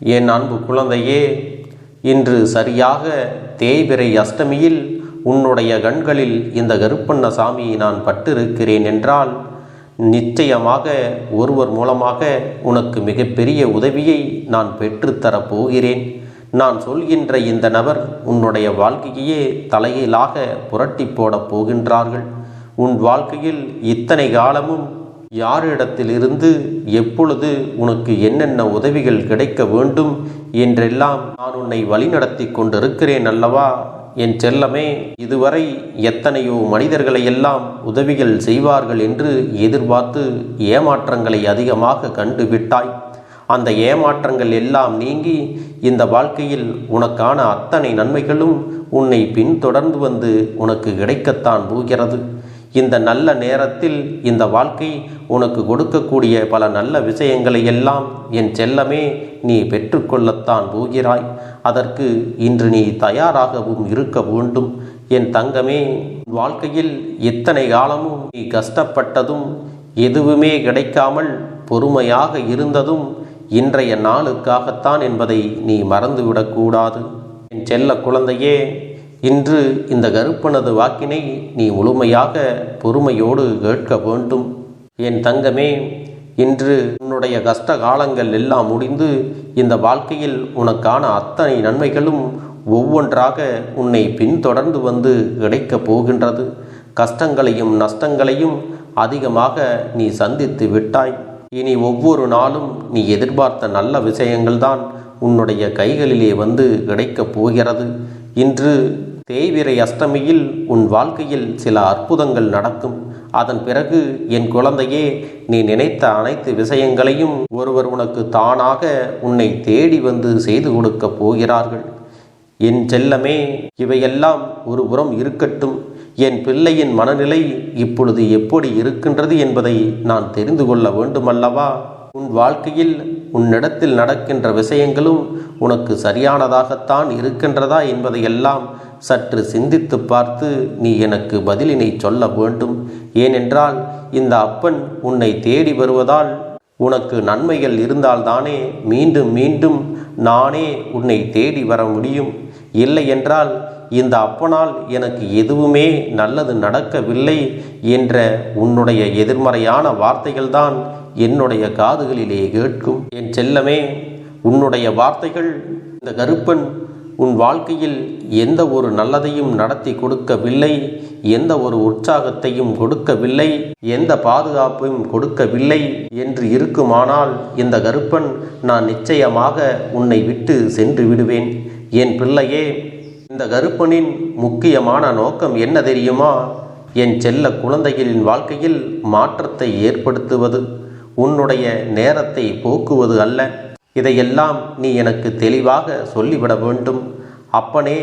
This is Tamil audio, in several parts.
என் அன்பு குழந்தையே இன்று சரியாக தேய்பிரை அஷ்டமியில் உன்னுடைய கண்களில் இந்த கருப்பண்ண சாமியை நான் பட்டிருக்கிறேன் என்றால் நிச்சயமாக ஒருவர் மூலமாக உனக்கு மிகப்பெரிய உதவியை நான் பெற்றுத்தரப் போகிறேன். நான் சொல்கின்ற இந்த நபர் உன்னுடைய வாழ்க்கையே தலையிலாக புரட்டி போடப் போகின்றார்கள். உன் வாழ்க்கையில் இத்தனை காலமும் யாரிடத்திலிருந்து எப்பொழுது உனக்கு என்னென்ன உதவிகள் கிடைக்க வேண்டும் என்றெல்லாம் நான் உன்னை வழிநடத்தி கொண்டிருக்கிறேன் அல்லவா? என் செல்லமே இதுவரை எத்தனையோ மனிதர்களை எல்லாம் உதவிகள் செய்வார்கள் என்று எதிர்பார்த்து ஏமாற்றங்களை அதிகமாக கண்டுவிட்டாய். அந்த ஏமாற்றங்கள் எல்லாம் நீங்கி இந்த வாழ்க்கையில் உனக்கான அத்தனை நன்மைகளும் உன்னை பின்தொடர்ந்து வந்து உனக்கு கிடைக்கத்தான் போகிறது. இந்த நல்ல நேரத்தில் இந்த வாழ்க்கை உனக்கு கொடுக்கக்கூடிய பல நல்ல விஷயங்களை எல்லாம் என் செல்லமே நீ பெற்றுக்கொள்ளத்தான் போகிறாய். அதற்கு இன்று நீ தயாராகவும் இருக்க வேண்டும். என் தங்கமே வாழ்க்கையில் இத்தனை காலமும் நீ கஷ்டப்பட்டதும் எதுவுமே கிடைக்காமல் பொறுமையாக இருந்ததும் இன்றைய நாளுக்காகத்தான் என்பதை நீ மறந்துவிடக்கூடாது. என் செல்ல குழந்தையே இன்று இந்த கருப்பனது வாக்கினை நீ முழுமையாக பொறுமையோடு கேட்க வேண்டும். என் தங்கமே இன்று உன்னுடைய கஷ்ட காலங்கள் எல்லாம் முடிந்து இந்த வாழ்க்கையில் உனக்கான அத்தனை நன்மைகளும் ஒவ்வொன்றாக உன்னை பின்தொடர்ந்து வந்து கிடைக்கப் போகின்றது. கஷ்டங்களையும் நஷ்டங்களையும் அதிகமாக நீ சந்தித்து விட்டாய். இனி ஒவ்வொரு நாளும் நீ எதிர்பார்த்த நல்ல விஷயங்கள்தான் உன்னுடைய கைகளிலே வந்து கிடைக்கப் போகிறது. இன்று தேய்விரை அஷ்டமியில் உன் வாழ்க்கையில் சில அற்புதங்கள் நடக்கும். அதன் பிறகு என் குழந்தையே நீ நினைத்த அனைத்து விஷயங்களையும் ஒருவர் உனக்கு தானாக உன்னை தேடி வந்து செய்து கொடுக்கப் போகிறார்கள். என் செல்லமே இவையெல்லாம் ஒரு புறம் இருக்கட்டும். என் பிள்ளையின் மனநிலை இப்பொழுது எப்படி இருக்கின்றது என்பதை நான் தெரிந்து கொள்ள வேண்டுமல்லவா? உன் வாழ்க்கையில் உன்னிடத்தில் நடக்கின்ற விஷயங்களும் உனக்கு சரியானதாகத்தான் இருக்கின்றதா என்பதையெல்லாம் சற்று சிந்தித்து பார்த்து நீ எனக்கு பதிலினை சொல்ல வேண்டும். ஏனென்றால் இந்த அப்பன் உன்னை தேடி வருவதால் உனக்கு நன்மைகள் இருந்தால்தானே மீண்டும் மீண்டும் நானே உன்னை தேடி வர முடியும். இல்லை என்றால் இந்த அப்பனால் எனக்கு எதுவுமே நல்லது நடக்கவில்லை என்ற உன்னுடைய எதிர்மறையான வார்த்தைகள்தான் என்னுடைய காதுகளிலே கேட்கும். என் செல்லமே உன்னுடைய வார்த்தைகள் இந்த கருப்பன் உன் வாழ்க்கையில் எந்த ஒரு நல்லதையும் நடத்தி கொடுக்கவில்லை எந்த ஒரு உற்சாகத்தையும் கொடுக்கவில்லை எந்த பாதுகாப்பையும் கொடுக்கவில்லை என்று இருக்குமானால் இந்த கருப்பன் நான் நிச்சயமாக உன்னை விட்டு சென்று விடுவேன். என் பிள்ளையே இந்த கருப்பனின் முக்கியமான நோக்கம் என்ன தெரியுமா? என் செல்ல குழந்தைகளின் வாழ்க்கையில் மாற்றத்தை ஏற்படுத்துவது உன்னுடைய நேரத்தை போக்குவது அல்ல. இதையெல்லாம் நீ எனக்கு தெளிவாக சொல்லிவிட வேண்டும். அப்பனே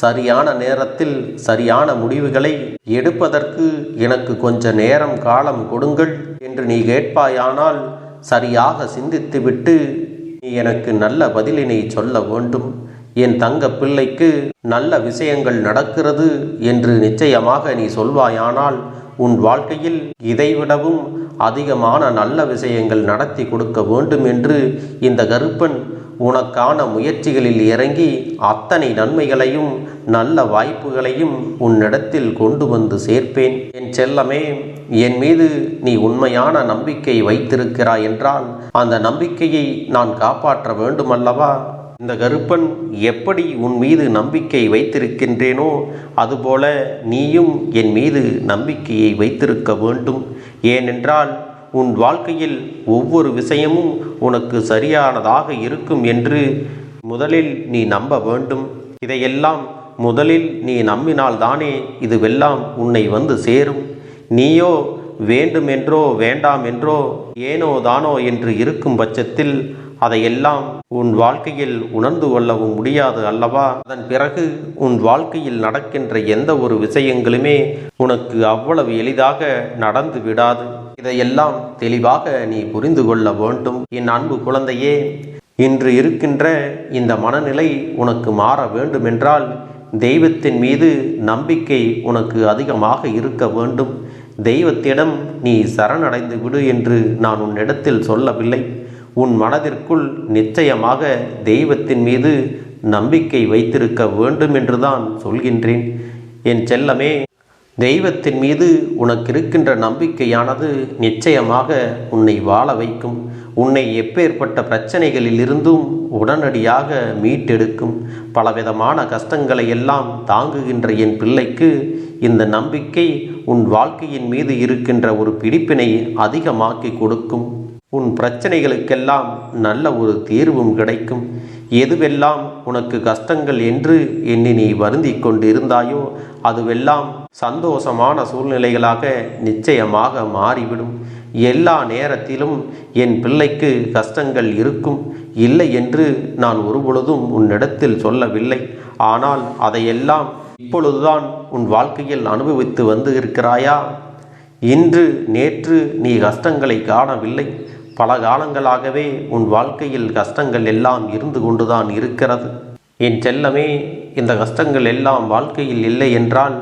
சரியான நேரத்தில் சரியான முடிவுகளை எடுப்பதற்கு எனக்கு கொஞ்ச நேரம் காலம் கொடுங்கள் என்று நீ கேட்பாயானால் சரியாக சிந்தித்துவிட்டு நீ எனக்கு நல்ல பதிலினை சொல்ல வேண்டும். என் தங்க பிள்ளைக்கு நல்ல விஷயங்கள் நடக்கிறது என்று நிச்சயமாக நீ சொல்வாயானால் உன் வாழ்க்கையில் இதைவிடவும் அதிகமான நல்ல விஷயங்கள் நடத்தி கொடுக்க வேண்டும் என்று இந்த கருப்பன் உனக்கான முயற்சிகளில் இறங்கி அத்தனை நன்மைகளையும் நல்ல வாய்ப்புகளையும் உன்னிடத்தில் கொண்டு வந்து சேர்ப்பேன். என் செல்லமே என் மீது நீ உண்மையான நம்பிக்கை வைத்திருக்கிறாய் என்றால் அந்த நம்பிக்கையை நான் காப்பாற்ற வேண்டுமல்லவா? இந்த கருப்பன் எப்படி உன் மீது நம்பிக்கை வைத்திருக்கின்றேனோ அதுபோல நீயும் என் மீது நம்பிக்கையை வைத்திருக்க வேண்டும். ஏனென்றால் உன் வாழ்க்கையில் ஒவ்வொரு விஷயமும் உனக்கு சரியானதாக இருக்கும் என்று முதலில் நீ நம்ப வேண்டும். இதையெல்லாம் முதலில் நீ நம்பினால்தானே இதுவெல்லாம் உன்னை வந்து சேரும். நீயோ வேண்டுமென்றோ வேண்டாம் என்றோ ஏனோ தானோ என்று இருக்கும் பட்சத்தில் அதையெல்லாம் உன் வாழ்க்கையில் உணர்ந்து கொள்ளவும் முடியாது அல்லவா? அதன் பிறகு உன் வாழ்க்கையில் நடக்கின்ற எந்த ஒரு விஷயங்களுமே உனக்கு அவ்வளவு எளிதாக நடந்து விடாது. இதையெல்லாம் தெளிவாக நீ புரிந்து கொள்ள வேண்டும். என் அன்பு குழந்தையே இன்று இருக்கின்ற இந்த மனநிலை உனக்கு மாற வேண்டுமென்றால் தெய்வத்தின் மீது நம்பிக்கை உனக்கு அதிகமாக இருக்க வேண்டும். தெய்வத்திடம் நீ சரணடைந்து விடு என்று நான் உன்னிடத்தில் சொல்லவில்லை. உன் மனதிற்குள் நிச்சயமாக தெய்வத்தின் மீது நம்பிக்கை வைத்திருக்க வேண்டும் என்றுதான் சொல்கின்றேன். என் செல்லமே தெய்வத்தின் மீது உனக்கு இருக்கின்ற நம்பிக்கையானது நிச்சயமாக உன்னை வாழ வைக்கும். உன்னை எப்பேற்பட்ட பிரச்சனைகளில் இருந்தும் உடனடியாக மீட்டெடுக்கும். பலவிதமான கஷ்டங்களை எல்லாம் தாங்குகின்ற என் பிள்ளைக்கு இந்த நம்பிக்கை உன் வாழ்க்கையின் மீது இருக்கின்ற ஒரு பிடிப்பினை அதிகமாக்கி கொடுக்கும். உன் பிரச்சனைகளுக்கெல்லாம் நல்ல ஒரு தீர்வும் கிடைக்கும். எதுவெல்லாம் உனக்கு கஷ்டங்கள் என்று எண்ணி நீ வருந்தி கொண்டிருந்தாயோ அதுவெல்லாம் சந்தோஷமான சூழ்நிலைகளாக நிச்சயமாக மாறிவிடும். எல்லா நேரத்திலும் என் பிள்ளைக்கு கஷ்டங்கள் இருக்கும். இல்லை என்று நான் ஒருபொழுதும் உன்னிடத்தில் சொல்லவில்லை. ஆனால் அதையெல்லாம் இப்பொழுதுதான் உன் வாழ்க்கையில் அனுபவித்து வந்து இருக்கிறாயா? இன்று நேற்று நீ கஷ்டங்களை காணவில்லை. பல காலங்களாகவே உன் வாழ்க்கையில் கஷ்டங்கள் எல்லாம் இருந்து கொண்டுதான் இருக்கிறது. என் செல்லமே இந்த கஷ்டங்கள் எல்லாம் வாழ்க்கையில் இல்லை என்றால்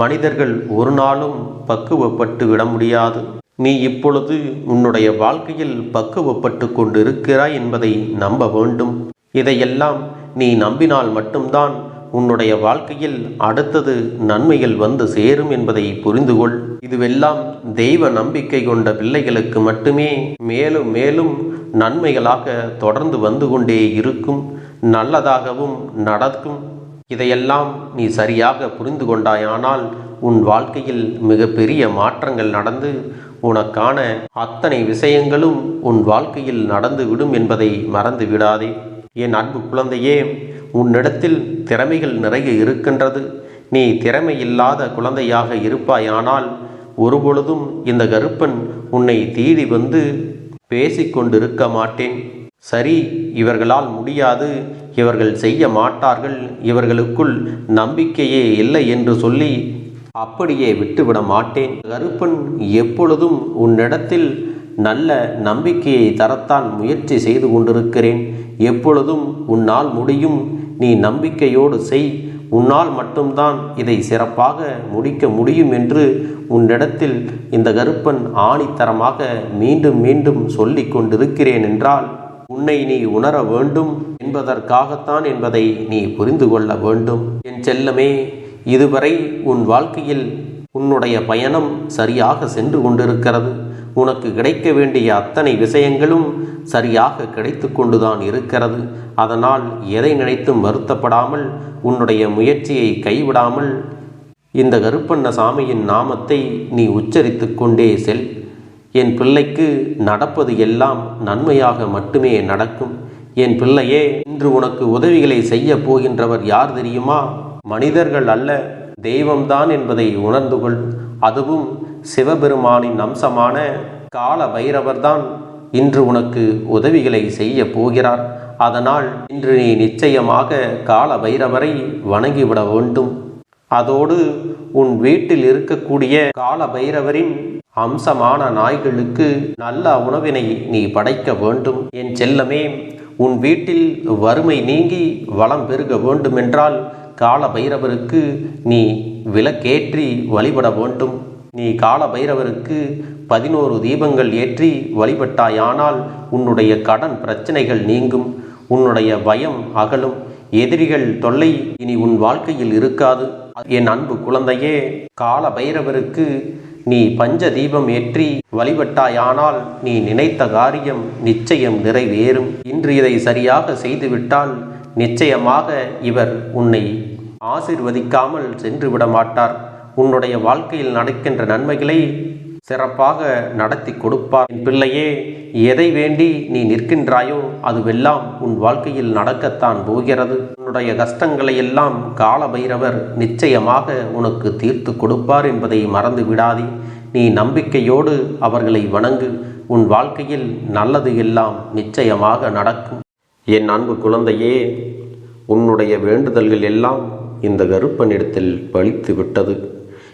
மனிதர்கள் ஒரு நாளும் பக்குவப்பட்டு விட முடியாது. நீ இப்பொழுது உன்னுடைய வாழ்க்கையில் பக்குவப்பட்டு கொண்டிருக்கிறாய் என்பதை நம்ப வேண்டும். இதையெல்லாம் நீ நம்பினால் மட்டும்தான் உன்னுடைய வாழ்க்கையில் அடுத்தது நன்மைகள் வந்து சேரும் என்பதை புரிந்து கொள். இதுவெல்லாம் தெய்வ நம்பிக்கை கொண்ட பிள்ளைகளுக்கு மட்டுமே மேலும் மேலும் நன்மைகளாக தொடர்ந்து வந்து கொண்டே இருக்கும். நல்லதாகவும் நடக்கும். இதையெல்லாம் நீ சரியாக புரிந்து கொண்டாயானால் உன் வாழ்க்கையில் மிகப்பெரிய மாற்றங்கள் நடந்து உனக்கான அத்தனை விஷயங்களும் உன் வாழ்க்கையில் நடந்து விடும் என்பதை மறந்து விடாதே. என் அன்பு குழந்தையே உன்னிடத்தில் திறமைகள் நிறைய இருக்கின்றது. நீ திறமை இல்லாத குழந்தையாக இருப்பாயானால் ஒருபொழுதும் இந்த கருப்பன் உன்னை தீடி வந்து பேசிக்கொண்டிருக்க மாட்டேன். சரி இவர்களால் முடியாது. இவர்கள் செய்ய மாட்டார்கள். இவர்களுக்குள் நம்பிக்கையே இல்லை என்று சொல்லி அப்படியே விட்டுவிட மாட்டேன். கருப்பன் எப்பொழுதும் உன்னிடத்தில் நல்ல நம்பிக்கையை தரத்தான் முயற்சி செய்து கொண்டிருக்கிறேன். எப்பொழுதும் உன்னால் முடியும். நீ நம்பிக்கையோடு செய். உன்னால் மட்டும்தான் இதை சிறப்பாக முடிக்க முடியும் என்று உன்னிடத்தில் இந்த கருப்பன் ஆணித்தரமாக மீண்டும் மீண்டும் சொல்லிக் கொண்டிருக்கிறேன் என்றால் உன்னை நீ உணர வேண்டும். என்பதற்காகத்தான் என்பதை நீ புரிந்து கொள்ள வேண்டும். என் செல்லமே இதுவரை உன் வாழ்க்கையில் உன்னுடைய பயணம் சரியாக சென்று கொண்டிருக்கிறது. உனக்கு கிடைக்க வேண்டிய அத்தனை விஷயங்களும் சரியாக கிடைத்து கொண்டுதான் இருக்கிறது. அதனால் எதை நினைத்தும் வருத்தப்படாமல் உன்னுடைய முயற்சியை கைவிடாமல் இந்த கருப்பண்ண சாமியின் நாமத்தை நீ உச்சரித்து கொண்டே செல். என் பிள்ளைக்கு நடப்பது எல்லாம் நன்மையாக மட்டுமே நடக்கும். என் பிள்ளையே இன்று உனக்கு உதவிகளை செய்ய போகின்றவர் யார் தெரியுமா? மனிதர்கள் அல்ல தெய்வம்தான் என்பதை உணர்ந்து கொள். அதுவும் சிவபெருமானின் அம்சமான கால பைரவர்தான் இன்று உனக்கு உதவிகளை செய்ய போகிறார். அதனால் இன்று நீ நிச்சயமாக கால பைரவரை வணங்கிவிட வேண்டும். அதோடு உன் வீட்டில் இருக்கக்கூடிய கால பைரவரின் அம்சமான நாய்களுக்கு நல்ல உணவினை நீ படைக்க வேண்டும். என் செல்லமே உன் வீட்டில் வறுமை நீங்கி வளம் பெருக வேண்டுமென்றால் கால பைரவருக்கு நீ விலக்கேற்றி வழிபட வேண்டும். நீ கால பைரவருக்கு பதினோரு தீபங்கள் ஏற்றி வழிபட்டாயானால் உன்னுடைய கடன் பிரச்சனைகள் நீங்கும் உன்னுடைய பயம் அகலும். எதிரிகள் தொல்லை இனி உன் வாழ்க்கையில் இருக்காது. என் அன்பு குழந்தையே கால பைரவருக்கு நீ பஞ்ச தீபம் ஏற்றி வழிபட்டாயானால் நீ நினைத்த காரியம் நிச்சயம் நிறைவேறும். இன்று இதை சரியாக செய்துவிட்டால் நிச்சயமாக இவர் உன்னை ஆசிர்வதிக்காமல் சென்று விட மாட்டார் உன்னுடைய வாழ்க்கையில் நடக்கின்ற நன்மைகளை சிறப்பாக நடத்தி கொடுப்பார். என் பிள்ளையே எதை வேண்டி நீ நிற்கின்றாயோ அதுவெல்லாம் உன் வாழ்க்கையில் நடக்கத்தான் போகிறது. உன்னுடைய கஷ்டங்களை எல்லாம் கால பைரவர் நிச்சயமாக உனக்கு தீர்த்து கொடுப்பார் என்பதை மறந்து விடாதே. நீ நம்பிக்கையோடு அவர்களை வணங்கு. உன் வாழ்க்கையில் நல்லது எல்லாம் நிச்சயமாக நடக்கும். என் அன்பு குழந்தையே உன்னுடைய வேண்டுதல்கள் எல்லாம் இந்த கருப்பனிடத்தில் பழித்து விட்டது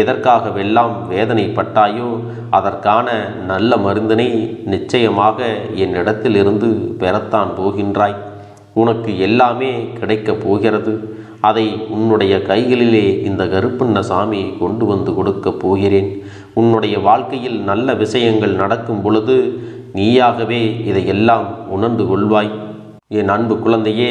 எதற்காகவெல்லாம் வேதனைப்பட்டாயோ அதற்கான நல்ல மருந்தினை நிச்சயமாக என்னிடத்திலிருந்து பெறத்தான் போகின்றாய். உனக்கு எல்லாமே கிடைக்கப் போகிறது. அதை உன்னுடைய கைகளிலே இந்த கருப்பண்ண சாமி கொண்டு வந்து கொடுக்கப் போகிறேன். உன்னுடைய வாழ்க்கையில் நல்ல விஷயங்கள் நடக்கும் பொழுது நீயாகவே இதையெல்லாம் உணர்ந்து கொள்வாய். என் அன்பு குழந்தையே